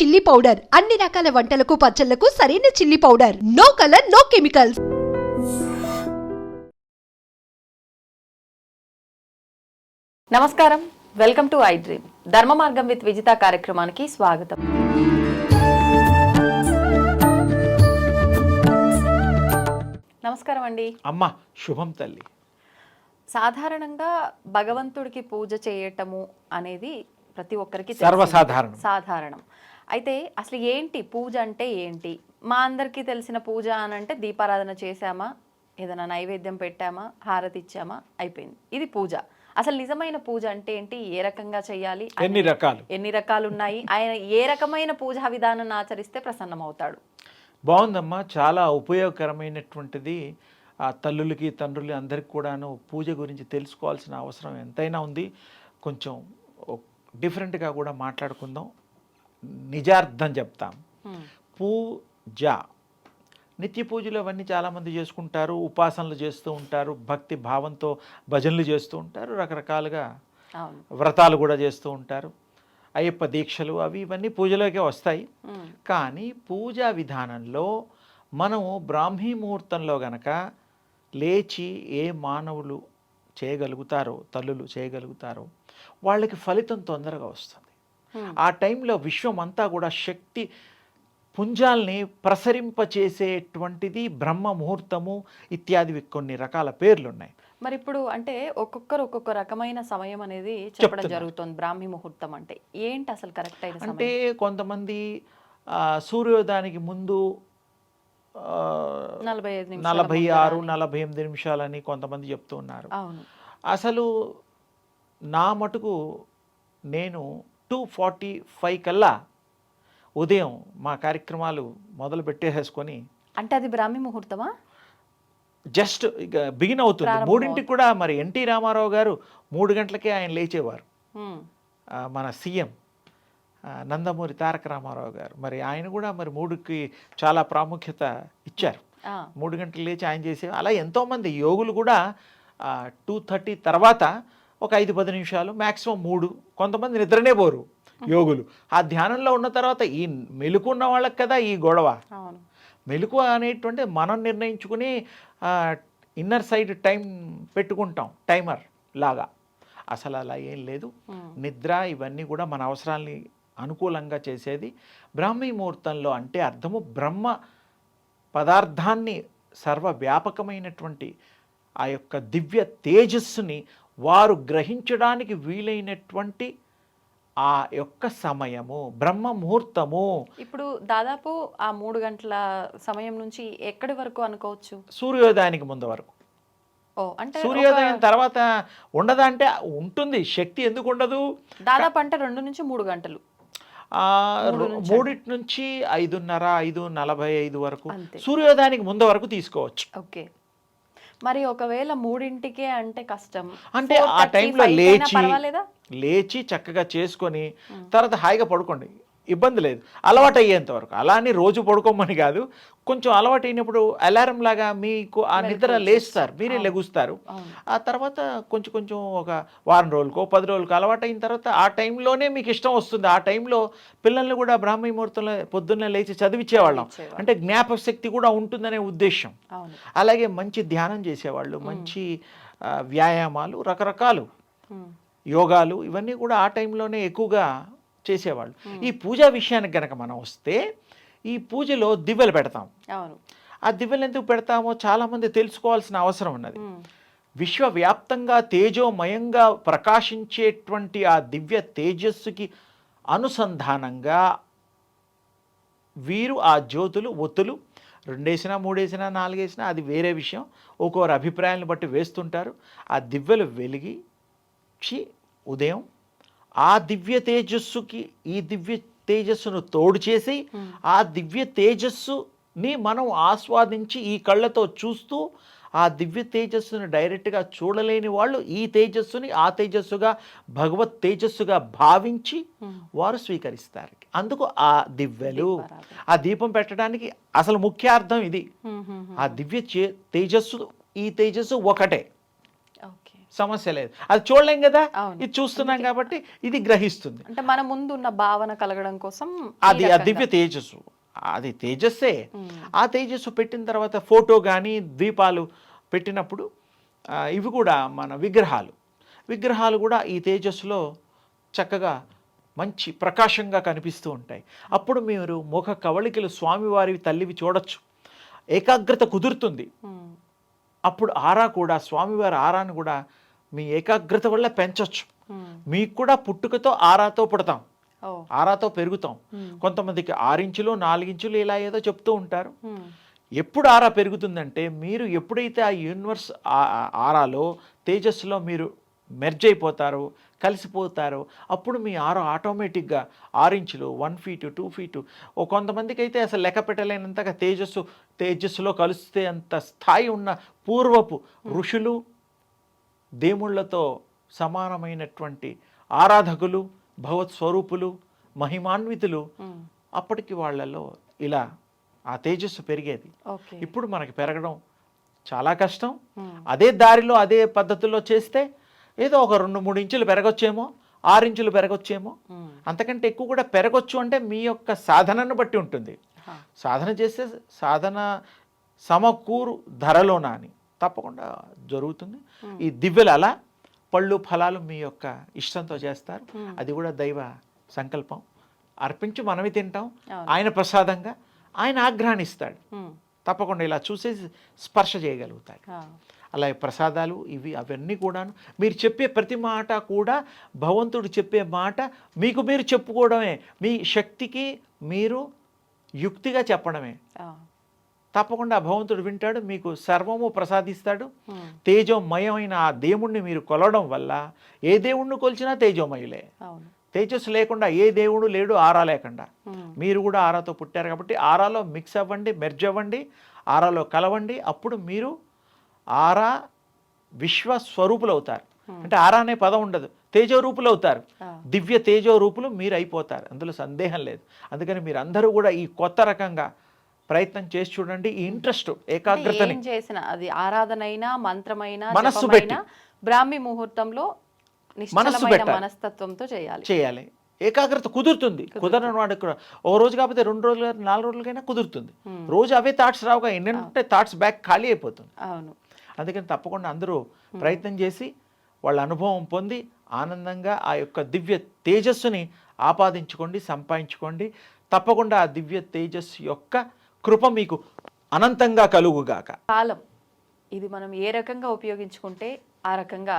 Chilli powder అన్ని రకాల వంటలకు పచ్చళ్ళకు సరైన chilli powder no colour no chemicals నమస్కారం. Welcome to I dream Dharma Margam with Vijitha కార్యక్రమానికి స్వాగతం. నమస్కారం అండి. అమ్మ శుభం తల్లి. సాధారణంగా భగవంతుడికి పూజ చేయటము అనేది ప్రతి ఒక్కరికి. సర్వసాధారణం. సాధారణం. అయితే అసలు ఏంటి పూజ అంటే ఏంటి? మా అందరికీ తెలిసిన పూజ అని అంటే దీపారాధన చేశామా? ఏదైనా నైవేద్యం పెట్టామా? హారతి ఇచ్చామా? అయిపోయింది. ఇది పూజ. అసలు నిజమైన పూజ అంటే ఏంటి? ఏ రకంగా చేయాలి? ఎన్ని రకాలు? ఎన్ని రకాలు ఉన్నాయి ఆయన ఏ రకమైన పూజా విధానాన్ని ఆచరిస్తే ప్రసన్నమవుతాడు? బాగుందమ్మా. చాలా ఉపయోగకరమైనటువంటిది ఆ తల్లులకి తండ్రులు అందరికి కూడాను పూజ గురించి తెలుసుకోవాల్సిన అవసరం ఎంతైనా ఉంది. కొంచెం డిఫరెంట్గా కూడా మాట్లాడుకుందాం. నిజార్థం చెప్తాం. పూజ. నిత్య పూజలు అవన్నీ చాలామంది చేసుకుంటారు. ఉపాసనలు చేస్తూ ఉంటారు. భక్తి భావంతో భజనలు చేస్తూ ఉంటారు. రకరకాలుగా వ్రతాలు కూడా చేస్తూ ఉంటారు. అయ్యప్ప దీక్షలు అవి ఇవన్నీ పూజలోకే వస్తాయి. కానీ పూజా విధానంలో మనము బ్రాహ్మీ ముహూర్తంలో గనక లేచి ఏ మానవులు చేయగలుగుతారో తల్లులు చేయగలుగుతారో వాళ్ళకి ఫలితం తొందరగా వస్తుంది. ఆ టైంలో విశ్వం అంతా కూడా శక్తి పుంజాల్ని ప్రసరింపచేసేటువంటిది బ్రహ్మ ముహూర్తము ఇత్యాది కొన్ని రకాల పేర్లు ఉన్నాయి మరి ఇప్పుడు అంటే ఒక్కొక్కరు ఒక్కొక్క రకమైన సమయం అనేది చెప్పడం. జరుగుతుంది. బ్రాహ్మీ ముహూర్తం అంటే ఏంటి అసలు కరెక్ట్ అయిన అంటే కొంతమంది సూర్యోదయానికి ముందు నలభై నలభై ఆరు. నలభై ఎనిమిది నిమిషాలని కొంతమంది చెప్తూ ఉన్నారు. అసలు నా మటుకు నేను టూ ఫార్టీ ఫైవ్ కల్లా ఉదయం మా కార్యక్రమాలు మొదలు పెట్టేసేసుకొని అంటే అది బ్రాహ్మీ ముహూర్తమా? జస్ట్ ఇక బిగిన్ అవుతుంది. మూడింటికి కూడా మరి ఎన్టీ రామారావు గారు మూడు గంటలకే ఆయన లేచేవారు. మన సీఎం నందమూరి తారక రామారావు గారు. మరి ఆయన కూడా మరి మూడుకి చాలా ప్రాముఖ్యత ఇచ్చారు. మూడు గంటలు లేచి ఆయన చేసే అలా ఎంతోమంది యోగులు కూడా టూ థర్టీ తర్వాత ఒక ఐదు పది నిమిషాలు మ్యాక్సిమం మూడు. కొంతమంది నిద్రనే పోరు యోగులు. ఆ ధ్యానంలో ఉన్న తర్వాత ఈ మెలుకున్న వాళ్ళకి కదా ఈ గొడవ. మెలకు అనేటువంటి మనం నిర్ణయించుకుని ఇన్నర్ సైడ్ టైం పెట్టుకుంటాం టైమర్ లాగా. అసలు అలా ఏం లేదు. నిద్ర ఇవన్నీ కూడా మన అవసరాల్ని అనుకూలంగా చేసేది. బ్రాహ్మీ ముహూర్తంలో అంటే అర్థము బ్రహ్మ పదార్థాన్ని సర్వవ్యాపకమైనటువంటి ఆ యొక్క దివ్య తేజస్సుని వారు గ్రహించడానికి వీలైనటువంటి ఆ యొక్క సమయము బ్రహ్మ ముహూర్తము ఇప్పుడు దాదాపు ఆ మూడు గంటల సమయం నుంచి ఎక్కడి వరకు అనుకోవచ్చు? సూర్యోదయానికి ముందు వరకు. ఓ అంటే సూర్యోదయం తర్వాత ఉండదా అంటే ఉంటుంది శక్తి ఎందుకు ఉండదు? దాదాపు అంటే రెండు నుంచి మూడు గంటలు. మూడిటి నుంచి ఐదున్నర ఐదు నలభై ఐదు వరకు. సూర్యోదయానికి ముందు వరకు తీసుకోవచ్చు. ఓకే. మరి ఒకవేళ మూడింటికే అంటే కష్టం. అంటే ఆ 4:30, టైంలో 5 కైనా లేచి లేచి చక్కగా చేసుకొని తర్వాత హాయిగా పడుకోండి. ఇబ్బంది లేదు. అలవాటు అయ్యేంత వరకు అలా అని రోజు పడుకోమని కాదు. కొంచెం అలవాటు అయినప్పుడు అలారం లాగా మీకు ఆ నిద్ర లేస్తారు. మీరే లెగుస్తారు. ఆ తర్వాత కొంచెం కొంచెం ఒక వారం రోజులకో పది రోజులకో అలవాటు అయిన తర్వాత ఆ టైంలోనే మీకు ఇష్టం వస్తుంది. ఆ టైంలో పిల్లల్ని కూడా బ్రాహ్మీ ముహూర్తంలో పొద్దున్నే లేచి చదివించేవాళ్ళం. అంటే జ్ఞాపశక్తి కూడా ఉంటుందనే ఉద్దేశం అలాగే మంచి ధ్యానం చేసేవాళ్ళు. మంచి వ్యాయామాలు రకరకాలు. యోగాలు ఇవన్నీ కూడా ఆ టైంలోనే ఎక్కువగా చేసేవాళ్ళు. ఈ పూజా విషయానికి గనక మనం వస్తే ఈ పూజలో దివ్యలు పెడతాం. అవును. ఆ దివ్యలు ఎందుకు పెడతామో చాలామంది తెలుసుకోవాల్సిన అవసరం ఉన్నది. విశ్వవ్యాప్తంగా తేజోమయంగా ప్రకాశించేటువంటి ఆ దివ్య తేజస్సుకి అనుసంధానంగా వీరు ఆ జ్యోతులు ఒత్తులు రెండేసినా మూడేసినా నాలుగేసినా అది వేరే విషయం. ఒక్కొక్కరు అభిప్రాయాలను బట్టి వేస్తుంటారు. ఆ దివ్యలు వెలిగి ఉదయం ఆ దివ్య తేజస్సుకి ఈ దివ్య తేజస్సును తోడు చేసి ఆ దివ్య తేజస్సుని మనం ఆస్వాదించి ఈ కళ్ళతో చూస్తూ ఆ దివ్య తేజస్సును డైరెక్ట్గా చూడలేని వాళ్ళు ఈ తేజస్సుని ఆ తేజస్సుగా భగవత్ తేజస్సుగా భావించి వారు స్వీకరిస్తారు. అందుకు ఆ దివ్యలు. ఆ దీపం పెట్టడానికి అసలు ఇది. ఉమ్, ఉమ్, ఉమ్. ఆ దివ్య తేజస్సు ఈ తేజస్సు ఒకటే. సమస్య లేదు. అది చూడలేం కదా. ఇది చూస్తున్నాం కాబట్టి ఇది గ్రహిస్తుంది. అంటే మన ముందు ఉన్న భావన కలగడం కోసం అది. దివ్య తేజస్సు. అది తేజస్సే. ఆ తేజస్సు పెట్టిన తర్వాత ఫోటో కానీ దీపాలు పెట్టినప్పుడు ఇవి కూడా మన విగ్రహాలు. విగ్రహాలు కూడా ఈ తేజస్సులో చక్కగా మంచి ప్రకాశంగా కనిపిస్తూ ఉంటాయి. అప్పుడు మీరు ముఖ కవళికలు స్వామివారి తల్లివి చూడొచ్చు. ఏకాగ్రత కుదురుతుంది. అప్పుడు ఆరా కూడా స్వామివారి ఆరాను కూడా మీ ఏకాగ్రత వల్ల పెంచొచ్చు ఉమ్. మీకు కూడా పుట్టుకతో ఆరాతో పుడతాం ఆరాతో పెరుగుతాం ఉమ్. కొంతమందికి ఆరించులు నాలుగించులు ఇలా ఏదో చెప్తూ ఉంటారు ఉమ్. ఎప్పుడు ఆరా పెరుగుతుందంటే మీరు ఎప్పుడైతే ఆ యూనివర్స్ ఆరాలో తేజస్సులో మీరు మెర్జ్ అయిపోతారో కలిసిపోతారో అప్పుడు మీ ఆరా ఆటోమేటిక్గా ఆరించులు వన్ ఫీటు టూ ఫీటు ఓ కొంతమందికి అయితే అసలు లెక్క పెట్టలేనంతగా తేజస్సు తేజస్సులో కలిస్తే అంత స్థాయి ఉన్న పూర్వపు ఋషులు దేవుళ్ళతో సమానమైనటువంటి ఆరాధకులు భగవత్ స్వరూపులు మహిమాన్వితులు. అప్పటికి వాళ్ళలో ఇలా ఆ తేజస్సు పెరిగేది ఇప్పుడు మనకి పెరగడం చాలా కష్టం. అదే దారిలో అదే పద్ధతిలో చేస్తే ఏదో ఒక రెండు మూడు ఇంచులు పెరగొచ్చేమో ఆరు ఇంచులు పెరగొచ్చేమో. అంతకంటే ఎక్కువ కూడా పెరగొచ్చు అంటే మీ యొక్క సాధనను బట్టి ఉంటుంది. సాధన చేస్తే సాధన సమకూరు ధరలోన అని తప్పకుండా జరుగుతుంది ఈ దివ్యలు అలా పళ్ళు ఫలాలు మీ యొక్క ఇష్టంతో చేస్తారు. అది కూడా దైవ సంకల్పం అర్పించి మనమే తింటాం. ఆయన ప్రసాదంగా ఆయన ఆగ్రహాన్నిస్తాడు ఉమ్. తప్పకుండా ఇలా చూసేసి స్పర్శ చేయగలుగుతాడు హా. అలాగే ప్రసాదాలు ఇవి అవన్నీ కూడాను మీరు చెప్పే ప్రతి మాట కూడా భగవంతుడు చెప్పే మాట మీకు మీరు చెప్పుకోవడమే మీ శక్తికి మీరు యుక్తిగా చెప్పడమే. తప్పకుండా ఆ భగవంతుడు వింటాడు మీకు సర్వము ప్రసాదిస్తాడు. తేజోమయమైన ఆ దేవుణ్ణి మీరు కొలవడం వల్ల ఏ దేవుణ్ణి కొలిచినా తేజోమయులే. తేజస్సు లేకుండా ఏ దేవుడు లేడు ఆరా లేకుండా. మీరు కూడా ఆరాతో పుట్టారు కాబట్టి ఆరాలో మిక్స్ అవ్వండి మెర్జ్ అవ్వండి ఆరాలో కలవండి. అప్పుడు మీరు ఆరా విశ్వ స్వరూపులు అవుతారు అంటే ఆరా అనే పదం ఉండదు తేజో రూపులు అవుతారు. దివ్య తేజో రూపులు మీరు అయిపోతారు అందులో సందేహం లేదు. అందుకని మీరు అందరూ కూడా ఈ కొత్త రకంగా ప్రయత్నం చేసి చూడండి. ఈ ఇంట్రెస్ట్ అంటే ఏకాగ్రతని. ఏం చేసిన అది ఆరాధనైనా మంత్రమైనా మనస్సు జపమైనా బ్రాహ్మి ముహూర్తంలో పెట్టాలి. మనస్తత్వంతో చేయాలి. చేయాలి. ఏకాగ్రత కుదురుతుంది. కుదరని వాడు కూడా ఓ రోజు కాకపోతే రెండు రోజులు నాలుగు రోజులకైనా కుదురుతుంది. రోజు అవే థాట్స్ రావుగా ఎన్నంటే థాట్స్ బ్యాక్ ఖాళీ అయిపోతుంది. అవును. అందుకని తప్పకుండా అందరూ ప్రయత్నం చేసి వాళ్ళ అనుభవం పొంది ఆనందంగా ఆ యొక్క దివ్య తేజస్సుని ఆపాదించుకోండి సంపాదించుకోండి. తప్పకుండా ఆ దివ్య తేజస్సు యొక్క కృప మీకు అనంతంగా కలుగుగాక. కాలం. ఇది మనం ఏ రకంగా ఉపయోగించుకుంటే ఆ రకంగా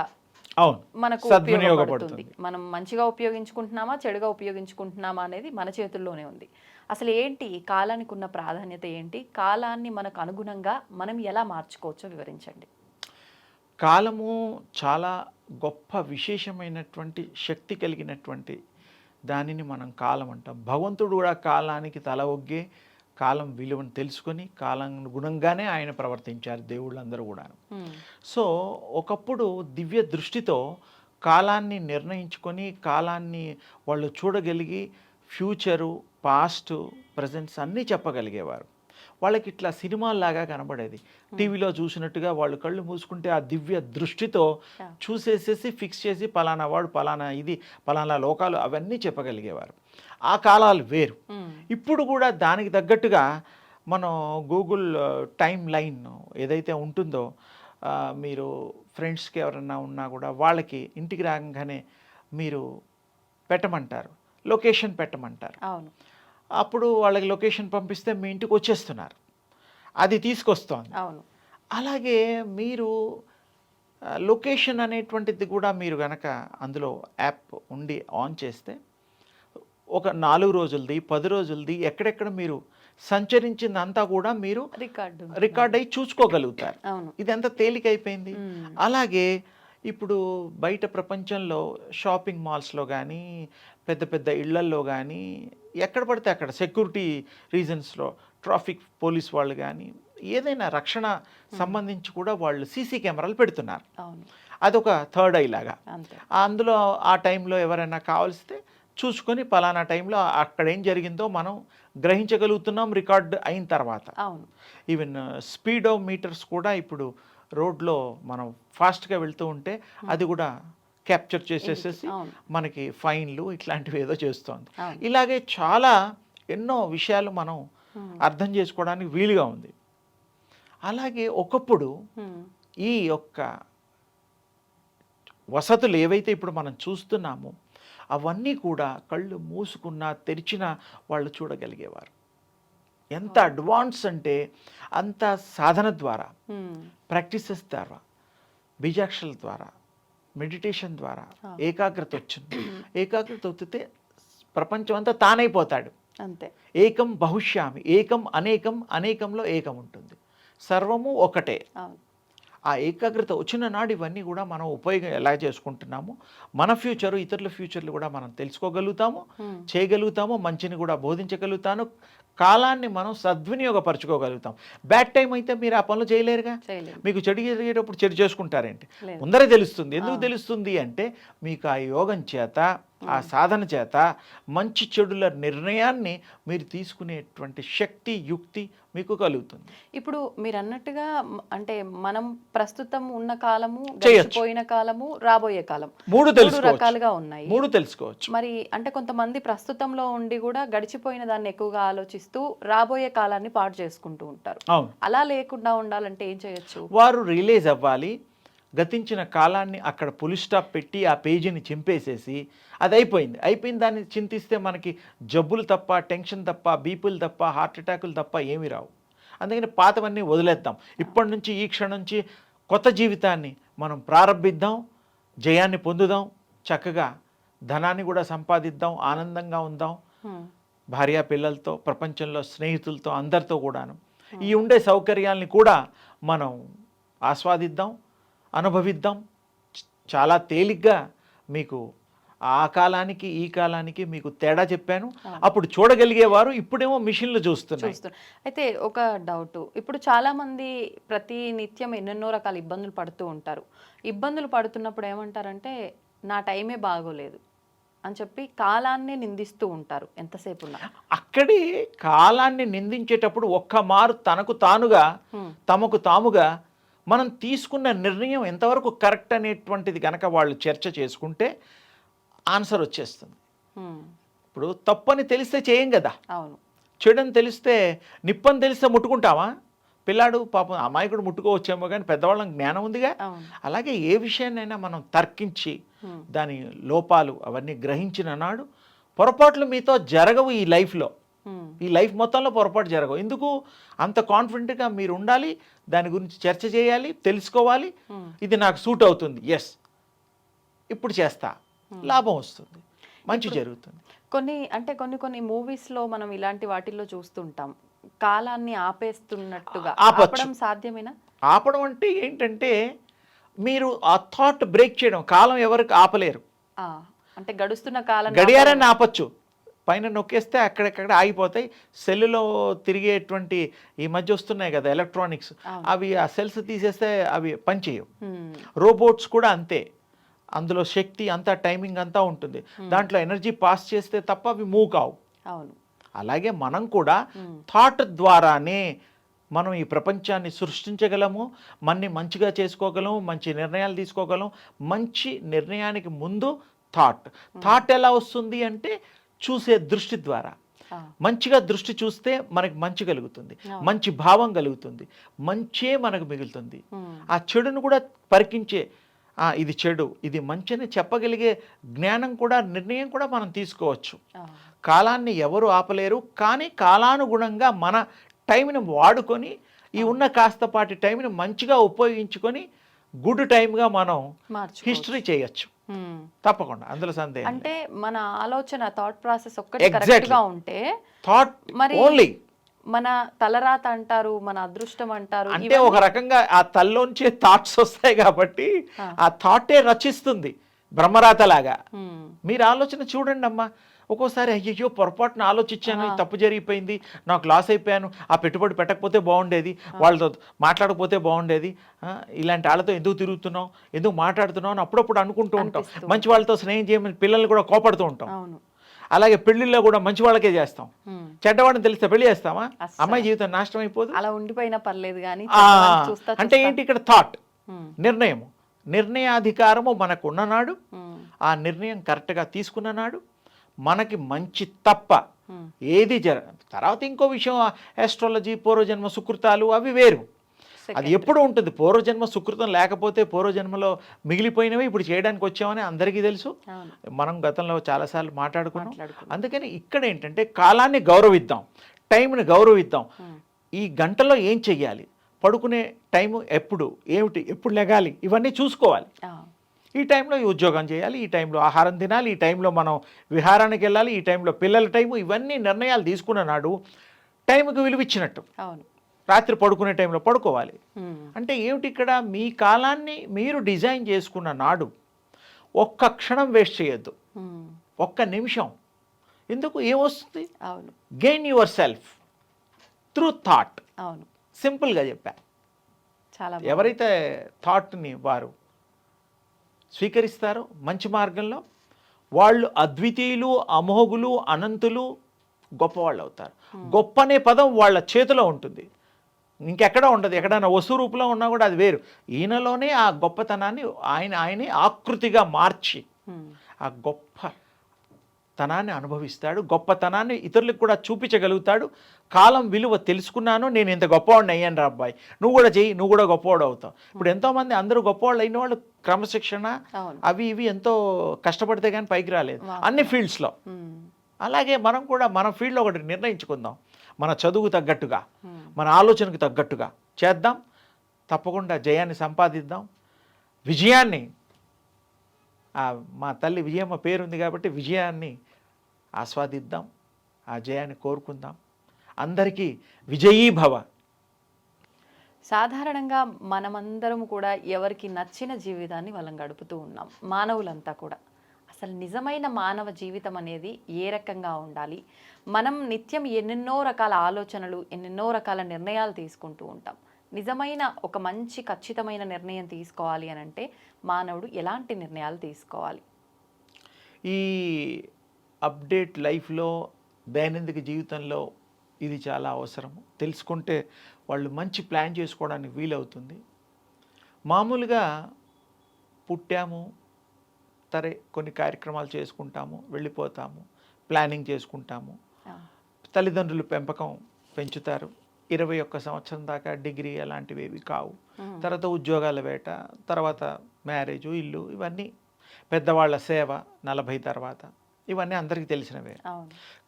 అవును. మనకు ఉపయోగపడుతుంది. మనం మంచిగా ఉపయోగించుకుంటున్నామా చెడుగా ఉపయోగించుకుంటున్నామా అనేది మన చేతుల్లోనే ఉంది. అసలు ఏంటి? ఈ కాలానికి ఉన్న ప్రాధాన్యత ఏంటి? కాలాన్ని మనకు అనుగుణంగా మనం ఎలా మార్చుకోవచ్చో వివరించండి. కాలము చాలా గొప్ప విశేషమైనటువంటి శక్తి కలిగినటువంటి దానిని మనం కాలం అంటాం. భగవంతుడు కూడా కాలానికి తల ఒగ్గే కాలం విలువను తెలుసుకొని కాలానుగుణంగానే ఆయన ప్రవర్తించారు దేవుళ్ళందరూ కూడా సో ఒకప్పుడు దివ్య దృష్టితో కాలాన్ని నిర్ణయించుకొని కాలాన్ని వాళ్ళు చూడగలిగి ఫ్యూచరు పాస్ట్ ప్రజెంట్స్ అన్నీ చెప్పగలిగేవారు. వాళ్ళకి ఇట్లా సినిమాల్లాగా కనబడేది. టీవీలో చూసినట్టుగా వాళ్ళు కళ్ళు మూసుకుంటే ఆ దివ్య దృష్టితో. చూసేసేసి ఫిక్స్ చేసి పలానా వాడు పలానా ఇది పలానా లోకాలు అవన్నీ చెప్పగలిగేవారు. ఆ కాలాలు వేరు. ఇప్పుడు కూడా దానికి తగ్గట్టుగా మనం గూగుల్ టైం లైన్ ఏదైతే ఉంటుందో మీరు ఫ్రెండ్స్కి ఎవరన్నా ఉన్నా కూడా వాళ్ళకి ఇంటికి రాగానే మీరు పెట్టమంటారు. లొకేషన్ పెట్టమంటారు. అవును. అప్పుడు వాళ్ళకి లొకేషన్ పంపిస్తే మీ ఇంటికి వచ్చేస్తున్నారు. అది తీసుకొస్తోంది. అవును. అలాగే మీరు లొకేషన్ అనేటువంటిది కూడా మీరు గనక అందులో యాప్ ఉండి ఆన్ చేస్తే ఒక నాలుగు రోజులది పది రోజులది ఎక్కడెక్కడ మీరు సంచరించిందంతా కూడా మీరు రికార్డు రికార్డ్ అయి చూసుకోగలుగుతారు. అవును. ఇది ఎంత తేలికైపోయింది. అలాగే ఇప్పుడు బయట ప్రపంచంలో షాపింగ్ మాల్స్లో కానీ పెద్ద పెద్ద ఇళ్ళల్లో కానీ ఎక్కడ పడితే అక్కడ సెక్యూరిటీ రీజన్స్లో ట్రాఫిక్ పోలీస్ వాళ్ళు కానీ ఏదైనా రక్షణ సంబంధించి కూడా వాళ్ళు సీసీ కెమెరాలు పెడుతున్నారు. అదొక థర్డ్ ఐ లాగా అందులో ఆ టైంలో ఎవరైనా కావాల్సితే చూసుకొని పలానా టైంలో అక్కడ ఏం జరిగిందో మనం గ్రహించగలుగుతున్నాం రికార్డ్ అయిన తర్వాత. ఈవెన్ స్పీడో మీటర్స్ కూడా ఇప్పుడు రోడ్లో మనం ఫాస్ట్గా వెళ్తూ ఉంటే అది కూడా క్యాప్చర్ చేసేసేసి అవును. మనకి ఫైన్లు ఇట్లాంటివి ఏదో చేస్తోంది. ఇలాగే చాలా ఎన్నో విషయాలు మనం అర్థం చేసుకోవడానికి వీలుగా ఉంది. అలాగే ఒకప్పుడు ఈ యొక్క వసతులు ఏవైతే ఇప్పుడు మనం చూస్తున్నామో అవన్నీ కూడా కళ్ళు మూసుకున్నా తెరిచినా వాళ్ళు చూడగలిగేవారు. ఎంత అడ్వాన్స్ అంటే అంత సాధన ద్వారా ప్రాక్టీసెస్ ద్వారా బీజాక్షల ద్వారా మెడిటేషన్ ద్వారా ఏకాగ్రత వచ్చింది. ఏకాగ్రత వచ్చితే ప్రపంచం అంతా తానైపోతాడు. అంతే. ఏకం బహుశ్యామి ఏకం అనేకం అనేకంలో ఏకం ఉంటుంది. సర్వము ఒకటే. ఆ ఏకాగ్రత వచ్చిన నాడు ఇవన్నీ కూడా మనం ఉపయోగం ఎలా చేసుకుంటున్నాము మన ఫ్యూచరు ఇతరుల ఫ్యూచర్లు కూడా మనం తెలుసుకోగలుగుతాము. చేయగలుగుతాము మంచిని కూడా బోధించగలుగుతాను కాలాన్ని మనం సద్వినియోగపరచుకోగలుగుతాం. బ్యాడ్ టైం అయితే మీరు ఆ పనులు చేయలేరుగా? మీకు చెడు జరిగేటప్పుడు చెడు చేసుకుంటారేంటి. ముందరే తెలుస్తుంది. ఎందుకు తెలుస్తుంది అంటే మీకు ఆ యోగం చేత ఆ సాధన చేత మంచి చెడుల నిర్ణయాన్ని మీరు తీసుకునేటువంటి శక్తి యుక్తి మీకు కలుగుతుంది. ఇప్పుడు మీరు అన్నట్టుగా అంటే మనం ప్రస్తుతం ఉన్న కాలము. గడిచిపోయిన కాలము రాబోయే కాలం. మూడు తెలుసుకోవచ్చు. రకాలుగా ఉన్నాయి. మూడు తెలుసుకోవచ్చు. మరి అంటే కొంతమంది ప్రస్తుతంలో ఉండి కూడా గడిచిపోయిన దాన్ని ఎక్కువగా ఆలోచిస్తూ రాబోయే కాలాన్ని పాడు చేసుకుంటూ ఉంటారు. అలా లేకుండా ఉండాలంటే ఏం చేయొచ్చు? వారు రిలీజ్ అవ్వాలి గతించిన కాలాన్ని అక్కడ పులి స్టాప్ పెట్టి ఆ పేజీని చింపేసేసి అది అయిపోయింది. అయిపోయిన దాన్ని చింతిస్తే మనకి జబ్బులు తప్ప టెన్షన్ తప్ప బీపులు తప్ప హార్ట్ అటాకులు తప్ప ఏమీ రావు. అందుకని పాతవన్నీ వదిలేద్దాం. ఇప్పటి నుంచి ఈ క్షణం నుంచి కొత్త జీవితాన్ని మనం ప్రారంభిద్దాం జయాన్ని పొందుదాం చక్కగా ధనాన్ని కూడా సంపాదిద్దాం ఆనందంగా ఉందాం. భార్య పిల్లలతో ప్రపంచంలో స్నేహితులతో అందరితో కూడాను. ఈ ఉండే సౌకర్యాల్ని కూడా మనం ఆస్వాదిద్దాం అనుభవిద్దాం. చాలా తేలిగ్గా మీకు ఆ కాలానికి ఈ కాలానికి మీకు తేడా చెప్పాను. అప్పుడు చూడగలిగేవారు ఇప్పుడేమో మిషన్లు చూస్తున్నాయి. చూస్తూ అయితే ఒక డౌట్. ఇప్పుడు చాలా మంది ప్రతి నిత్యం ఎన్నెన్నో రకాల ఇబ్బందులు పడుతూ ఉంటారు. ఇబ్బందులు పడుతున్నప్పుడు ఏమంటారంటే నా టైమే బాగోలేదు. అని చెప్పి కాలాన్ని నిందిస్తూ ఉంటారు ఎంతసేపు ఉన్నా అక్కడే కాలాన్ని నిందించేటప్పుడు ఒక్క మారు తనకు తానుగా. తమకు తాముగా మనం తీసుకున్న నిర్ణయం ఎంతవరకు కరెక్ట్ అనేటువంటిది కనుక వాళ్ళు చర్చ చేసుకుంటే ఆన్సర్ వచ్చేస్తుంది. ఇప్పుడు తప్పని తెలిస్తే చేయం కదా. అవును. చెడని తెలిస్తే నిప్పని తెలిస్తే ముట్టుకుంటావా పిల్లాడు పాపం అమాయకుడు ముట్టుకోవచ్చేమో కానీ పెద్దవాళ్ళకి జ్ఞానం ఉందిగా. అలాగే ఏ విషయాన్నైనా మనం తర్కించి. దాని లోపాలు అవన్నీ గ్రహించిన నాడు పొరపాట్లు మీతో జరగవు ఈ లైఫ్లో. ఈ లైఫ్ మొత్తంలో పొరపాటు జరగవు. ఎందుకు? అంత కాన్ఫిడెంట్గా మీరు ఉండాలి దాని గురించి చర్చ చేయాలి తెలుసుకోవాలి. ఇది నాకు సూట్ అవుతుంది. ఎస్ ఇప్పుడు చేస్తా. లాభం వస్తుంది. మంచి జరుగుతుంది. కొన్ని అంటే కొన్ని కొన్ని movies లో మనం ఇలాంటి వాటిల్లో చూస్తుంటాం. కాలాన్ని ఆపేస్తున్నట్టుగా. ఆపడం సాధ్యమేనా? ఆపడం అంటే ఏంటంటే మీరు ఆ థాట్ బ్రేక్ చేయడం కాలం ఎవరికి ఆపలేరు. అంటే గడుస్తున్న కాలం గడియారాన్ని ఆపచ్చు. పైన నొక్కేస్తే అక్కడెక్కడ ఆగిపోతాయి. సెల్లులో తిరిగేటువంటి ఈ మధ్య వస్తున్నాయి కదా ఎలక్ట్రానిక్స్. అవి ఆ సెల్స్ తీసేస్తే అవి పనిచేయవు. రోబోట్స్ కూడా అంతే. అందులో శక్తి అంతా టైమింగ్ అంతా ఉంటుంది. దాంట్లో ఎనర్జీ పాస్ చేస్తే తప్ప అవి మూవ్ కావు. అవును. అలాగే మనం కూడా. థాట్ ద్వారానే మనం ఈ ప్రపంచాన్ని సృష్టించగలము మన్ని మంచిగా చేసుకోగలము మంచి నిర్ణయాలు తీసుకోగలం మంచి నిర్ణయానికి ముందు థాట్. థాట్ ఎలా వస్తుంది అంటే చూసే దృష్టి ద్వారా. మంచిగా దృష్టి చూస్తే మనకి మంచి కలుగుతుంది. మంచి భావం కలుగుతుంది మంచే మనకు మిగులుతుంది. ఆ చెడును కూడా పరికించే ఇది చెడు ఇది మంచి అని చెప్పగలిగే జ్ఞానం కూడా నిర్ణయం కూడా మనం తీసుకోవచ్చు. కాలాన్ని ఎవరు ఆపలేరు కానీ కాలానుగుణంగా మన టైంని వాడుకొని ఈ ఉన్న కాస్తపాటి టైంని మంచిగా ఉపయోగించుకొని గుడ్ టైంగా మనం. హిస్టరీ చేయొచ్చు. తప్పకుండా అందులో సందేహం అంటే మన ఆలోచన థాట్ ప్రాసెస్ ఒక్కటి Exactly. కరెక్ట్గా ఉంటే థాట్ మరి ఓన్లీ మన తలరాత అంటారు మన అదృష్టం అంటారు అంటే ఒక రకంగా ఆ తల్లోంచే థాట్స్ వస్తాయి కాబట్టి. ఆ థాటే రచిస్తుంది బ్రహ్మరాతలాగా. హ్మ్. మీరు ఆలోచన చూడండి అమ్మా. ఒక్కోసారి అయ్యయ్యో పొరపాటున ఆలోచించాను. తప్పు జరిగిపోయింది నాకు లాస్ అయిపోయాను ఆ పెట్టుబడి పెట్టకపోతే బాగుండేది వాళ్ళతో మాట్లాడకపోతే బాగుండేది ఇలాంటి వాళ్ళతో ఎందుకు తిరుగుతున్నాం ఎందుకు మాట్లాడుతున్నాం అని అప్పుడప్పుడు అనుకుంటూ ఉంటాం. మంచి వాళ్ళతో స్నేహం చేయమని పిల్లల్ని కూడా కోపడుతూ ఉంటాం. అలాగే పెళ్ళిళ్ళలో కూడా మంచి వాళ్ళకే చేస్తాం. చెడ్డవాడిని తెలిస్తే పెళ్ళి చేస్తామా. అమ్మాయి జీవితం నాశనం అయిపోదు. అలా ఉండిపోయినా పర్లేదు కానీ అంటే. ఏంటి ఇక్కడ థాట్ ఉమ్, నిర్ణయము. నిర్ణయాధికారము మనకు ఉన్ననాడు ఉమ్, ఆ నిర్ణయం కరెక్ట్గా తీసుకున్ననాడు మనకి మంచి తప్ప ఏది జర తర్వాత ఇంకో విషయం ఆస్ట్రాలజీ పూర్వజన్మ సుకృతాలు అవి వేరు. అది. ఎప్పుడు ఉంటుంది. పూర్వజన్మ సుకృతం లేకపోతే పూర్వజన్మలో మిగిలిపోయినవి ఇప్పుడు చేయడానికి వచ్చామని అందరికీ తెలుసు. మనం గతంలో చాలాసార్లు మాట్లాడుకున్నాం. అందుకని ఇక్కడ ఏంటంటే కాలాన్ని గౌరవిద్దాం. టైంని గౌరవిద్దాం. ఈ గంటలో ఏం చెయ్యాలి? పడుకునే టైము ఎప్పుడు ఏమిటి ఎప్పుడు లెగాలి ఇవన్నీ చూసుకోవాలి. ఈ టైంలో ఈ ఉద్యోగం చేయాలి ఈ టైంలో ఆహారం తినాలి ఈ టైంలో మనం విహారానికి వెళ్ళాలి ఈ టైంలో పిల్లల టైము ఇవన్నీ నిర్ణయాలు తీసుకున్న నాడు టైంకి విలువిచ్చినట్టు. అవును. రాత్రి పడుకునే టైంలో పడుకోవాలి. అంటే ఏమిటి ఇక్కడ? మీ కాలాన్ని మీరు డిజైన్ చేసుకున్న నాడు ఒక్క క్షణం వేస్ట్ చేయొద్దు. ఒక్క నిమిషం. ఎందుకు? ఏమొస్తుంది? అవును. Gain yourself through thought అవును. సింపుల్గా చెప్పా. చాలా ఎవరైతే థాట్ని వారు స్వీకరిస్తారో మంచి మార్గంలో వాళ్ళు అద్వితీయులు అమోఘులు అనంతులు గొప్పవాళ్ళు అవుతారు. గొప్ప అనే పదం వాళ్ళ చేతిలో ఉంటుంది. ఇంకెక్కడ ఉండదు. ఎక్కడైనా వస్తు రూపంలో ఉన్నా కూడా అది వేరు. ఈయనలోనే ఆ గొప్పతనాన్ని ఆయన ఆయనే ఆకృతిగా మార్చి ఆ గొప్ప తనాన్ని అనుభవిస్తాడు. గొప్పతనాన్ని ఇతరులకు కూడా చూపించగలుగుతాడు. కాలం విలువ తెలుసుకున్నాను నేను ఇంత గొప్పవాడిని అయ్యాను రా అబ్బాయి. నువ్వు కూడా చెయ్యి నువ్వు కూడా గొప్పవాడు అవుతావు. ఇప్పుడు ఎంతోమంది అందరూ గొప్పవాళ్ళు అయిన వాళ్ళు క్రమశిక్షణ అవి ఇవి ఎంతో కష్టపడితే కానీ పైకి రాలేదు. అన్ని ఫీల్డ్స్లో ఉమ్, అలాగే మనం కూడా మన ఫీల్డ్లో ఒకటి నిర్ణయించుకుందాం. మన చదువుకు తగ్గట్టుగా ఉమ్, మన ఆలోచనకు తగ్గట్టుగా చేద్దాం. తప్పకుండా జయాన్ని సంపాదిద్దాం. విజయాన్ని మా తల్లి విజయమ్మ పేరుంది కాబట్టి విజయాన్ని ఆస్వాదిద్దాం. ఆ జయాన్ని కోరుకుందాం. అందరికీ విజయీ భవ. సాధారణంగా మనమందరం కూడా ఎవరికి నచ్చిన జీవితాన్ని వాళ్ళం గడుపుతూ ఉన్నాం మానవులంతా కూడా. అసలు నిజమైన మానవ జీవితం అనేది ఏ రకంగా ఉండాలి? మనం నిత్యం ఎన్నెన్నో రకాల ఆలోచనలు ఎన్నెన్నో రకాల నిర్ణయాలు తీసుకుంటూ ఉంటాం. నిజమైన ఒక మంచి ఖచ్చితమైన నిర్ణయం తీసుకోవాలి అని అంటే మానవుడు ఎలాంటి నిర్ణయాలు తీసుకోవాలి? ఈ అప్డేట్ లైఫ్లో దైనందిక జీవితంలో ఇది చాలా అవసరం తెలుసుకుంటే వాళ్ళు మంచి ప్లాన్ చేసుకోవడానికి వీలవుతుంది. మామూలుగా పుట్టాము సరే కొన్ని కార్యక్రమాలు చేసుకుంటాము వెళ్ళిపోతాము ప్లానింగ్ చేసుకుంటాము. తల్లిదండ్రులు పెంపకం పెంచుతారు. ఇరవై ఒక్క సంవత్సరం దాకా డిగ్రీ అలాంటివి ఏవి కావు. తర్వాత ఉద్యోగాల వేట తర్వాత మ్యారేజు ఇల్లు ఇవన్నీ పెద్దవాళ్ళ సేవ నలభై తర్వాత. ఇవన్నీ అందరికీ తెలిసినవే.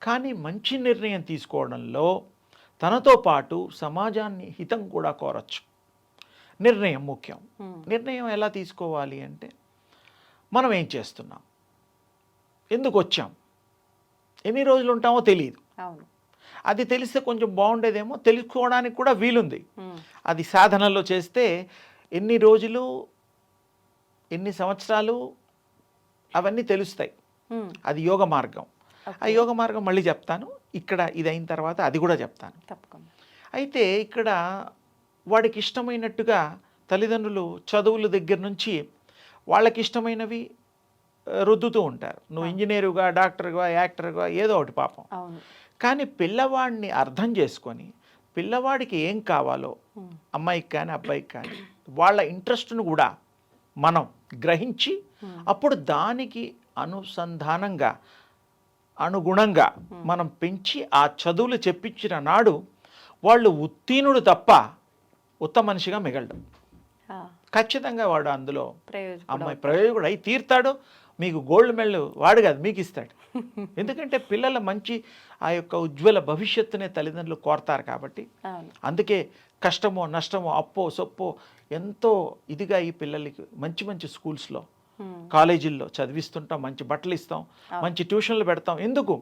కానీ మంచి నిర్ణయం తీసుకోవడంలో తనతో పాటు సమాజాన్ని హితం కూడా కోరచ్చు. నిర్ణయం ముఖ్యం. నిర్ణయం ఎలా తీసుకోవాలి అంటే మనం ఏం చేస్తున్నాం? ఎందుకు వచ్చాం? ఎన్ని రోజులు ఉంటామో తెలియదు అవును. అది తెలిస్తే కొంచెం బాగుండేదేమో తెలుసుకోవడానికి కూడా వీలుంది. అది సాధనలో చేస్తే ఎన్ని రోజులు ఎన్ని సంవత్సరాలు అవన్నీ తెలుస్తాయి. అది యోగ మార్గం. ఆ. యోగ మార్గం మళ్ళీ చెప్తాను. ఇక్కడ ఇది అయిన తర్వాత అది కూడా చెప్తాను. తప్పకుండా. అయితే ఇక్కడ వాడికి ఇష్టమైనట్టుగా తల్లిదండ్రులు చదువుల దగ్గర నుంచి వాళ్ళకి ఇష్టమైనవి రుద్దుతూ ఉంటారు. నువ్వు ఇంజనీరుగా డాక్టర్గా యాక్టర్గా ఏదో ఒకటి పాపం. కానీ పిల్లవాడిని అర్థం చేసుకొని పిల్లవాడికి ఏం కావాలో ఉమ్, అమ్మాయికి కానీ అబ్బాయికి కానీ వాళ్ళ ఇంట్రెస్ట్ను కూడా మనం గ్రహించి ఉమ్, అప్పుడు దానికి అనుసంధానంగా అనుగుణంగా మనం పెంచి ఆ చదువులు చెప్పించిన నాడు వాళ్ళు ఉత్తీర్ణుడు తప్ప ఉత్తమ మనిషిగా మిగలడు. ఖచ్చితంగా వాడు అందులో అమ్మాయి ప్రయోజకుడు అయి తీర్తాడు. మీకు గోల్డ్ మెడల్ వాడు కాదు మీకు ఇస్తాడు. ఎందుకంటే పిల్లల మంచి ఆ యొక్క ఉజ్వల భవిష్యత్తునే తల్లిదండ్రులు కోరతారు కాబట్టి అందుకే కష్టమో నష్టమో అప్పో సొప్పో ఎంతో ఇదిగా ఈ పిల్లలకి మంచి మంచి స్కూల్స్లో కాలేజీల్లో చదివిస్తుంటాం మంచి బట్టలు ఇస్తాం మంచి ట్యూషన్లు పెడతాం. ఎందుకు?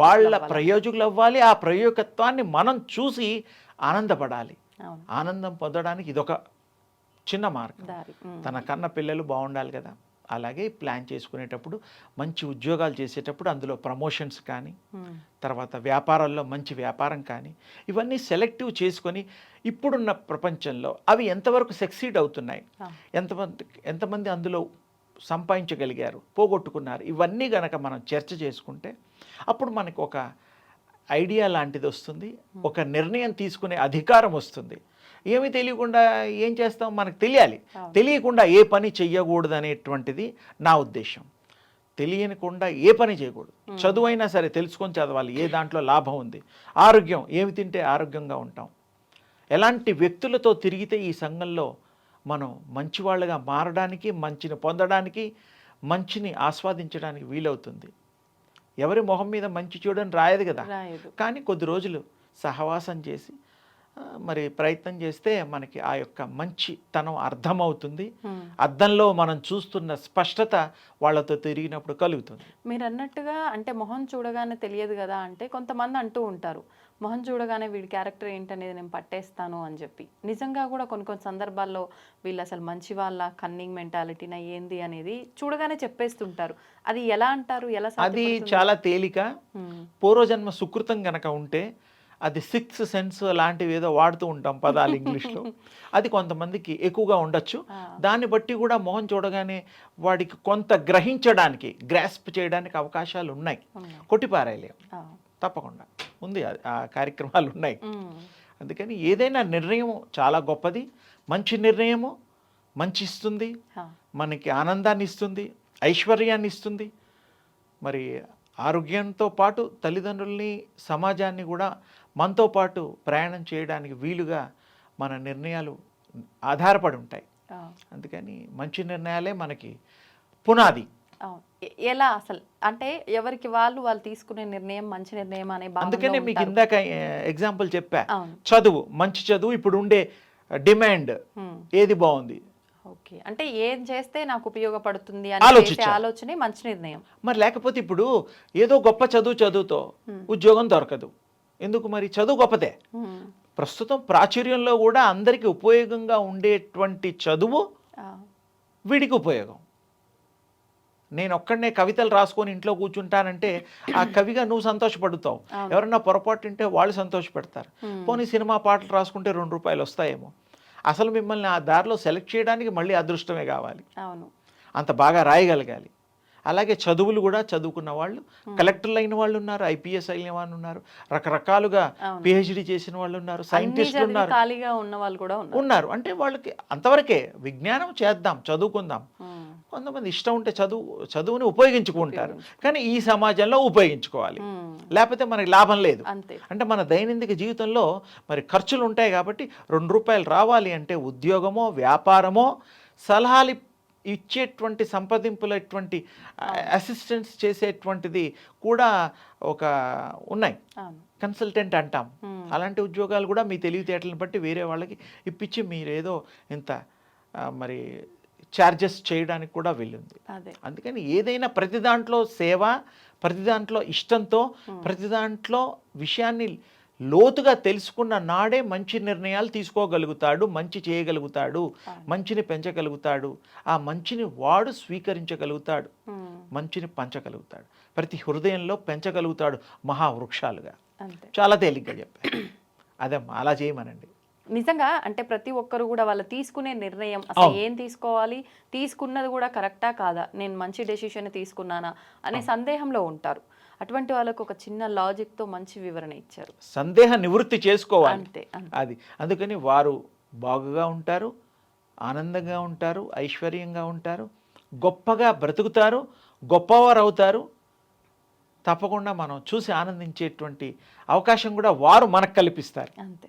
వాళ్ళ. ప్రయోజకులు అవ్వాలి ఆ ప్రయోగత్వాన్ని మనం చూసి ఆనందపడాలి. ఆనందం పొందడానికి ఇదొక చిన్న మార్గం. ఉమ్, తన కన్న పిల్లలు బాగుండాలి కదా. అలాగే ప్లాన్ చేసుకునేటప్పుడు మంచి ఉద్యోగాలు చేసేటప్పుడు అందులో ప్రమోషన్స్ కానీ ఉమ్, తర్వాత వ్యాపారాల్లో మంచి వ్యాపారం కానీ ఇవన్నీ సెలెక్టివ్ చేసుకొని ఇప్పుడున్న ప్రపంచంలో అవి ఎంతవరకు సక్సీడ్ అవుతున్నాయి? ఎంతమంది ఎంతమంది అందులో సంపాదించగలిగారు పోగొట్టుకున్నారు. ఇవన్నీ గనక మనం చర్చ చేసుకుంటే అప్పుడు మనకు ఒక ఐడియా లాంటిది వస్తుంది ఒక నిర్ణయం తీసుకునే అధికారం వస్తుంది. ఏమీ తెలియకుండా ఏం చేస్తాం? మనకు తెలియాలి. తెలియకుండా ఏ పని చెయ్యకూడదు అనేటువంటిది నా ఉద్దేశం. తెలియకుండా ఏ పని చేయకూడదు. చదువు అయినా సరే తెలుసుకొని చదవాలి ఏ దాంట్లో లాభం ఉంది. ఆరోగ్యం ఏమి తింటే ఆరోగ్యంగా ఉంటాం? ఎలాంటి వ్యక్తులతో తిరిగితే ఈ సంఘంలో మనం మంచివాళ్ళగా మారడానికి మంచిని పొందడానికి మంచిని ఆస్వాదించడానికి వీలవుతుంది. ఎవరి మొహం మీద మంచి చూడని రాయదు కదా. కానీ కొద్ది రోజులు సహవాసం చేసి మరి ప్రయత్నం చేస్తే మనకి ఆ యొక్క మంచితనం అర్థమవుతుంది. Hmm. అద్దంలో మనం చూస్తున్న స్పష్టత వాళ్ళతో తిరిగినప్పుడు కలుగుతుంది. మీరు అన్నట్టుగా అంటే మొహం చూడగానే తెలియదు కదా అంటే కొంతమంది అంటూ ఉంటారు. మొహం చూడగానే వీడి క్యారెక్టర్ ఏంటనేది నేను పట్టేస్తాను అని చెప్పి. నిజంగా కూడా కొన్ని కొన్ని సందర్భాల్లో వీళ్ళు అసలు మంచి వాళ్ళ కన్నింగ్ మెంటాలిటీనా ఏంది అనేది చూడగానే చెప్పేస్తుంటారు. అది ఎలా అంటారు? ఎలా అది? చాలా తేలిక. పూర్వజన్మ సుకృతం గనక ఉంటే అది సిక్స్ సెన్స్ లాంటివి ఏదో వాడుతూ ఉంటాం పదాలు ఇంగ్లీష్లో. అది కొంతమందికి ఎక్కువగా ఉండొచ్చు. దాన్ని బట్టి కూడా మొహం చూడగానే వాడికి కొంత గ్రహించడానికి గ్రాస్ప్ చేయడానికి అవకాశాలు ఉన్నాయి. ఉన్నాయి. తప్పకుండా. ఉంది ఆ కార్యక్రమాలు ఉన్నాయి. అందుకని ఏదైనా నిర్ణయం చాలా గొప్పది. మంచి నిర్ణయము మంచి ఇస్తుంది. మనకి ఆనందాన్ని ఇస్తుంది ఐశ్వర్యాన్ని ఇస్తుంది. మరి ఆరోగ్యంతో పాటు తల్లిదండ్రుల్ని సమాజాన్ని కూడా మనతో పాటు ప్రయాణం చేయడానికి వీలుగా మన నిర్ణయాలు ఆధారపడి ఉంటాయి. అందుకని మంచి నిర్ణయాలే మనకి పునాది. ఎలా అసలు? అంటే ఎవరికి వాళ్ళు వాళ్ళు తీసుకునే నిర్ణయం మంచి నిర్ణయం అనే అందుకనే మీకు. ఇందాక ఎగ్జాంపుల్ చెప్పా. చదువు మంచి చదువు ఇప్పుడు ఉండే డిమాండ్. ఏది బాగుంది? ఓకే. అంటే ఏం చేస్తే నాకు ఉపయోగపడుతుంది అని. ఆలోచనే మంచి నిర్ణయం. మరి లేకపోతే ఇప్పుడు ఏదో గొప్ప చదువు చదువుతో ఉద్యోగం దొరకదు. ఎందుకు మరి? చదువు గొప్పదే. ప్రస్తుతం ప్రాచుర్యంలో కూడా అందరికీ ఉపయోగంగా ఉండేటువంటి చదువు. వీడికి ఉపయోగం. నేను ఒక్కడనే కవితలు రాసుకొని ఇంట్లో కూర్చుంటానంటే ఆ కవిగా నువ్వు సంతోషపడుతావు. ఎవరన్నా పొరపాటు ఉంటే వాళ్ళు సంతోషపెడతారు. పోనీ సినిమా పాటలు రాసుకుంటే రెండు రూపాయలు వస్తాయేమో. అసలు మిమ్మల్ని ఆ దారిలో సెలెక్ట్ చేయడానికి మళ్ళీ అదృష్టమే కావాలి. అవును. అంత బాగా రాయగలగాలి. అలాగే చదువులు కూడా చదువుకున్న వాళ్ళు కలెక్టర్లు అయిన వాళ్ళు ఉన్నారు ఐపీఎస్ అయిన వాళ్ళు ఉన్నారు రకరకాలుగా. పిహెచ్డి చేసిన వాళ్ళు ఉన్నారు సైంటిస్టులు ఉన్నారు. ఖాళీగా ఉన్న వాళ్ళు కూడా ఉన్నారు. అంటే వాళ్ళకి అంతవరకే విజ్ఞానం చేద్దాం చదువుకుందాం. కొంతమంది ఇష్టం ఉంటే చదువు చదువుని ఉపయోగించుకుంటారు. కానీ ఈ సమాజంలో ఉపయోగించుకోవాలి. లేకపోతే మనకి లాభం లేదు. అంటే మన దైనందిక జీవితంలో మరి ఖర్చులు ఉంటాయి కాబట్టి రెండు రూపాయలు రావాలి అంటే ఉద్యోగమో వ్యాపారమో సలహాలు ఇచ్చేటువంటి సంప్రదింపులటువంటి అసిస్టెన్స్ చేసేటువంటిది కూడా ఒక ఉన్నాయి. కన్సల్టెంట్ అంటాం. అలాంటి ఉద్యోగాలు కూడా మీ తెలివితేటలను బట్టి వేరే వాళ్ళకి ఇప్పించి మీరేదో ఇంత మరి ఛార్జెస్ చేయడానికి కూడా వెళ్ళింది అదే. అందుకని ఏదైనా ప్రతి దాంట్లో సేవ ప్రతి దాంట్లో ఇష్టంతో ప్రతి దాంట్లో విషయాన్ని లోతుగా తెలుసుకున్న నాడే మంచి నిర్ణయాలు తీసుకోగలుగుతాడు మంచి చేయగలుగుతాడు మంచిని పెంచగలుగుతాడు ఆ మంచిని వాడు స్వీకరించగలుగుతాడు. మంచిని పంచగలుగుతాడు ప్రతి హృదయంలో పెంచగలుగుతాడు మహావృక్షాలుగా. చాలా తేలిగ్గా చెప్పారు. అదమ్మా అలా చేయమనండి. నిజంగా అంటే ప్రతి ఒక్కరు కూడా వాళ్ళు తీసుకునే నిర్ణయం అసలు. ఏం తీసుకోవాలి తీసుకున్నది కూడా కరెక్టా కాదా నేను మంచి డెసిషన్ తీసుకున్నానా అనే సందేహంలో ఉంటారు. అటువంటి వాళ్ళకు ఒక చిన్న లాజిక్తో మంచి వివరణ ఇచ్చారు. సందేహ నివృత్తి చేసుకోవాలి. అంతే అది. అందుకని వారు బాగుగా ఉంటారు ఆనందంగా ఉంటారు ఐశ్వర్యంగా ఉంటారు గొప్పగా బ్రతుకుతారు గొప్పవారు అవుతారు తప్పకుండా మనం చూసి ఆనందించేటువంటి అవకాశం కూడా వారు మనకు కల్పిస్తారు. అంతే.